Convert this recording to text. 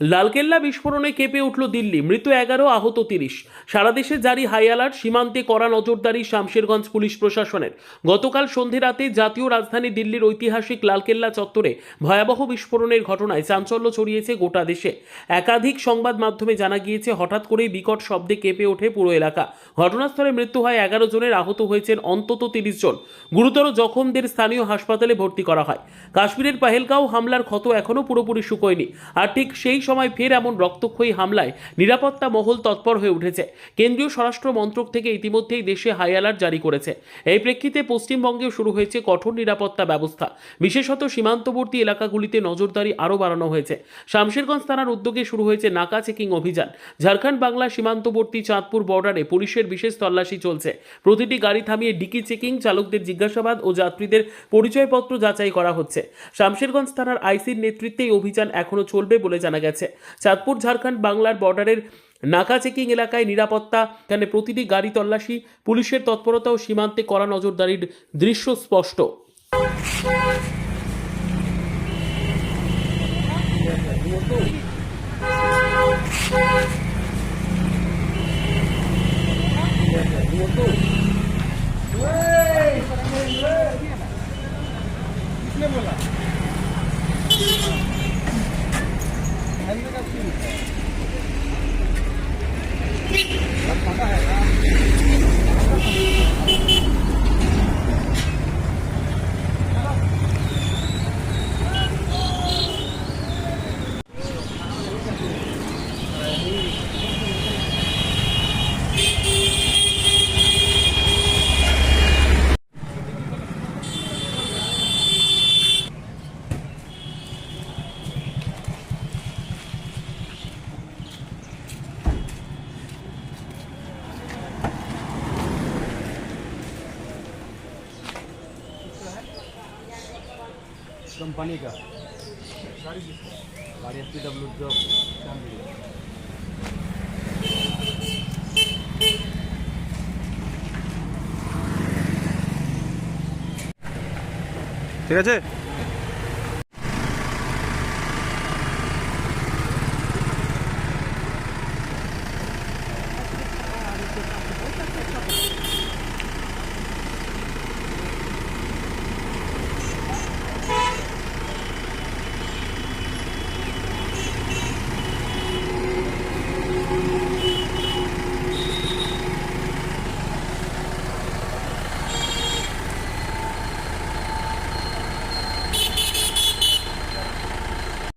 লালকেল্লা বিস্ফোরণে কেঁপে উঠল দিল্লি। মৃত এগারো, আহত তিরিশ। সারা দেশে জারি হাই অ্যালার্ট, সীমান্তে কড়া নজরদারি শামশেরগঞ্জ পুলিশ প্রশাসনের। গতকাল সন্ধে রাতে জাতীয় রাজধানী দিল্লির ঐতিহাসিক লালকেল্লা চত্বরে ভয়াবহ বিস্ফোরণের ঘটনায় চাঞ্চল্য ছড়িয়েছে গোটা দেশে। একাধিক সংবাদ মাধ্যমে জানা গিয়েছে, হঠাৎ করেই বিকট শব্দে কেঁপে ওঠে পুরো এলাকা। ঘটনাস্থলে মৃত্যু হয় এগারো জনের, আহত হয়েছেন অন্তত তিরিশ জন। গুরুতর জখমদের স্থানীয় হাসপাতালে ভর্তি করা হয়। কাশ্মীরের পাহেলগাঁও হামলার ক্ষত এখনও পুরোপুরি শুকোয়নি। আর ঠিক সেই সময় ফের এমন রক্তক্ষয়ী হামলায় নিরাপত্তা মহল তৎপর হয়ে উঠেছে। কেন্দ্রীয় স্বরাষ্ট্র মন্ত্রক থেকে ইতিমধ্যেই দেশে হাই অ্যালার্ট জারি করেছে। এই প্রেক্ষিতে পশ্চিমবঙ্গেও শুরু হয়েছে কঠোর নিরাপত্তা ব্যবস্থা। বিশেষত সীমান্তবর্তী এলাকাগুলিতে নজরদারি আরও বাড়ানো হয়েছে। শামশেরগঞ্জ থানার উদ্যোগে শুরু হয়েছে নাকা চেকিং অভিযান। ঝাড়খণ্ড বাংলা সীমান্তবর্তী চাঁদপুর বর্ডারে পুলিশের বিশেষ তল্লাশি চলছে। প্রতিটি গাড়ি থামিয়ে ডিকি চেকিং চালকদের জিজ্ঞাসাবাদ ও যাত্রীদের পরিচয়পত্র যাচাই করা হচ্ছে। শামশেরগঞ্জ থানার আইসির নেতৃত্বে এই অভিযান এখনও চলবে বলে জানা গেছে। চাঁদপুর, ঝাড়খণ্ড, বাংলার বর্ডারের নাকা চেকিং এলাকায় নিরাপত্তা এখানে প্রতিটি গাড়ি তল্লাশি, পুলিশের তৎপরতা ও সীমান্তে কড়া নজরদারির দৃশ্য স্পষ্ট। कंपनी का गाड़ी एस पी डब्ल्यू जॉब ঠিক আছে